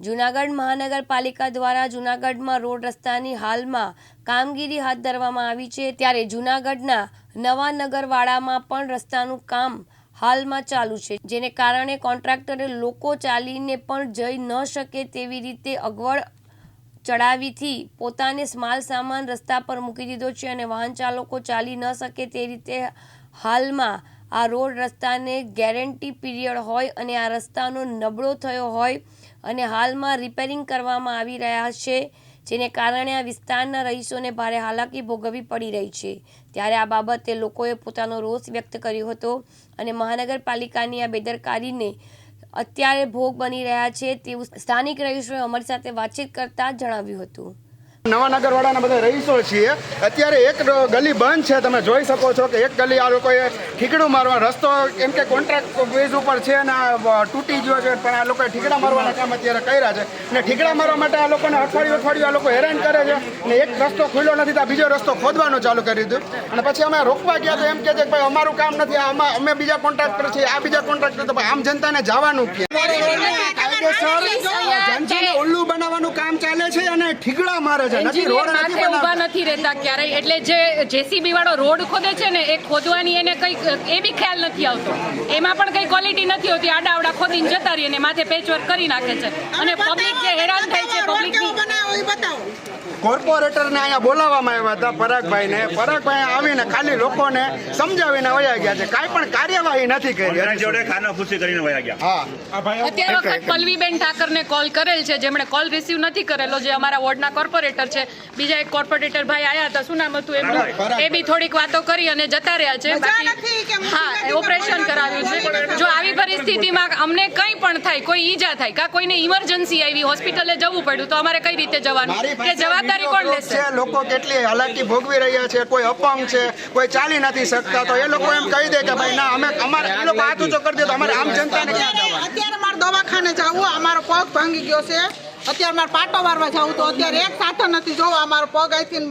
જૂનાગઢ મહાનગરપાલિકા દ્વારા જૂનાગઢમાં રોડ રસ્તાની હાલમાં કામગીરી હાથ ધરવામાં આવી છે. ત્યારે જૂનાગઢના નવા નગરવાડામાં પણ રસ્તાનું કામ હાલમાં ચાલુ છે. જેને કારણે કોન્ટ્રાક્ટરે લોકો ચાલીને પણ જઈ ન શકે તેવી રીતે અગવડ ચડાવીથી પોતાને માલ સામાન રસ્તા પર મૂકી દીધો છે અને વાહન ચાલકો ચાલી ન શકે તે રીતે હાલમાં આ રોડ રસ્તાને ગેરંટી પીરિયડ હોય અને આ રસ્તાનો નબળો થયો હોય અને હાલમાં રિપેરિંગ કરવામાં આવી રહ્યા છે, જેને કારણે આ વિસ્તારના રહીશોને ભારે હાલાકી ભોગવવી પડી રહી છે. ત્યારે આ બાબતે લોકોએ પોતાનો રોષ વ્યક્ત કર્યો હતો અને મહાનગરપાલિકાની આ બેદરકારીને અત્યારે ભોગ બની રહ્યા છે તેવું સ્થાનિક રહીશોએ અમારી સાથે વાતચીત કરતાં જણાવ્યું હતું. નવા નગરવાડાના બધા રહીશો છીએ. અત્યારે એક ગલી બંધ છે તમે જોઈ શકો છો કે એક ગલી આ લોકોએ ઠીકડું મારવા રસ્તો એમ કે કોન્ટ્રાક્ટ બેઝ ઉપર છે અને તૂટી ગયો છે પણ આ લોકોએ ઠીકડા મારવાના કામ અત્યારે કર્યા છે. અને ઠીકડા મારવા માટે આ લોકોને અઠવાડિયું અઠવાડિયું આ લોકો હેરાન કરે છે. અને એક રસ્તો ખુલ્લો નથી તો આ બીજો રસ્તો ખોદવાનું ચાલુ કરી દીધું. અને પછી અમે રોકવા ગયા તો એમ કે છે કે ભાઈ અમારું કામ નથી આમાં અમે બીજા કોન્ટ્રાક્ટર છીએ આ બીજા કોન્ટ્રાક્ટર તો આમ જનતાને જવાનું કે કાયદેસર જનતાને ઉલ્લુ છે ઠીકડા મારે છે. નથી રોડ નથી માથે ઊભા નથી રહેતા ક્યારેય. એટલે જે જેસીબી વાળો રોડ ખોદે છે ને એ ખોદવાની એને કઈ એ બી ખ્યાલ નથી આવતો. એમાં પણ કઈ ક્વોલિટી નથી હોતી. આડા આવડા ખોદીને જતા રહીએ ને માથે પેચવર્ક કરી નાખે છે. અને પબ્લિક જે હેરાન થાય છે પબ્લિક કોર્પોરેટરને અહીંયા બોલાવવામાં આવ્યા હતા પરાગભાઈને. પરાગભાઈ આવીને ખાલી લોકોને સમજાવીને વયા ગયા છે. કાંઈ પણ કાર્યવાહી નથી કરી. જોડે ખાના ખુશી કરીને વયા ગયા. હા. અત્યારે વખત પલ્લવીબેન ઠાકરને કોલ કરેલ છે. જેમણે કોલ રિસીવ નથી કરેલો જે અમારા વોર્ડના કોર્પોરેટર છે. બીજા એક કોર્પોરેટર ભાઈ આયા હતા. શું નામ હતું એમનું? એ બી થોડીક વાતો કરી અને જતા રહ્યા છે. બાકી હા ઓપરેશન કરાવ્યું છે. જો આવી પરિસ્થિતિમાં અમને કંઈ પણ થાય કોઈ ઈજા થાય કા કોઈને ઇમરજન્સી આવી હોસ્પિટલે જવું પડ્યું તો અમારે કઈ રીતે જવાનું? કે પાસે જવાબદારી કોણ લેશે? લોકો કેટલી હાલાકી ભોગવી રહ્યા છે કોઈ અપંગ છે કોઈ ચાલી નથી શકતા તો એ લોકો એમ કહી દે કે ભાઈ ના અમે અમારે એ લોકો હાથ ઊંચો કરી દે તો અમારે આમ જનતાને અત્યારે મારે દવાખાને જવું અમારો પગ ભાંગી ગયો છે. અત્યારે મારે પાટો મારવા જવું તો અત્યારે એક સાધન નથી જોવા અમારો પગ અહીંથી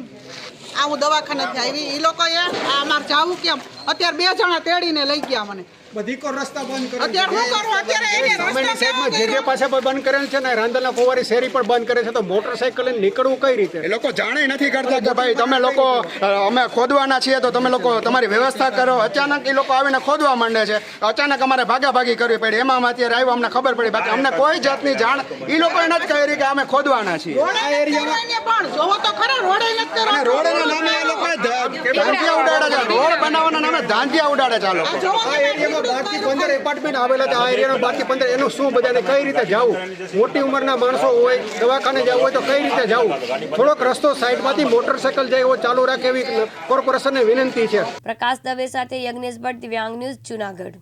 આ હું દવાખાનેથી આવી. એ લોકોએ આ અમારે જવું કેમ? અત્યારે બે જણા તેડીને લઈ ગયા મને. બધી કો રસ્તા બંધ કરે અત્યારે શું કરું? અત્યારે એને સામેની સાઈડમાં જે પાસે બંધ કરેલ છે ને રાંદલના ફુવારી શેરી પણ બંધ કરે છે તો મોટરસાઇકલ નીકળવું કઈ રીતે? એ લોકો જાણે નથી કરતા કે ભાઈ તમે લોકો અમે ખોદવાના છીએ તો તમે લોકો તમારી વ્યવસ્થા કરો. અચાનક એ લોકો આવીને ખોદવા માંડે છે. અચાનક અમારે ભાગાભાગી કરવી પડી. એમાં અત્યારે આવ્યું અમને ખબર પડી. બાકી અમને કોઈ જાતની જાણ એ લોકોએ નથી કરી કે અમે ખોદવાના છીએ. જોવો તો ખરા રોડે નથી અને કરવાનો. રોડના નામે એ લોકોએ ધાંધિયા ઉડાડે છે? રોડ બનાવવાના નામે ધાંધિયા ઉડાડે છે આ લોકો. આ એરિયામાં બારથી પંદર એપાર્ટમેન્ટ આવેલા છે. આ એરિયામાં બારથી પંદર એનું શું બધાને કઈ રીતે જવું? મોટી ઉંમરના માણસો હોય દવાખાને જવું હોય તો કઈ રીતે જવું? થોડોક રસ્તો સાઈડમાંથી મોટરસાઇકલ જાય એવો ચાલુ રાખે એવી કોર્પોરેશનને વિનંતી છે. પ્રકાશ દવે સાથે યજ્ઞેશ ભટ્ટ દિવ્યાંગ ન્યૂઝ જુનાગઢ.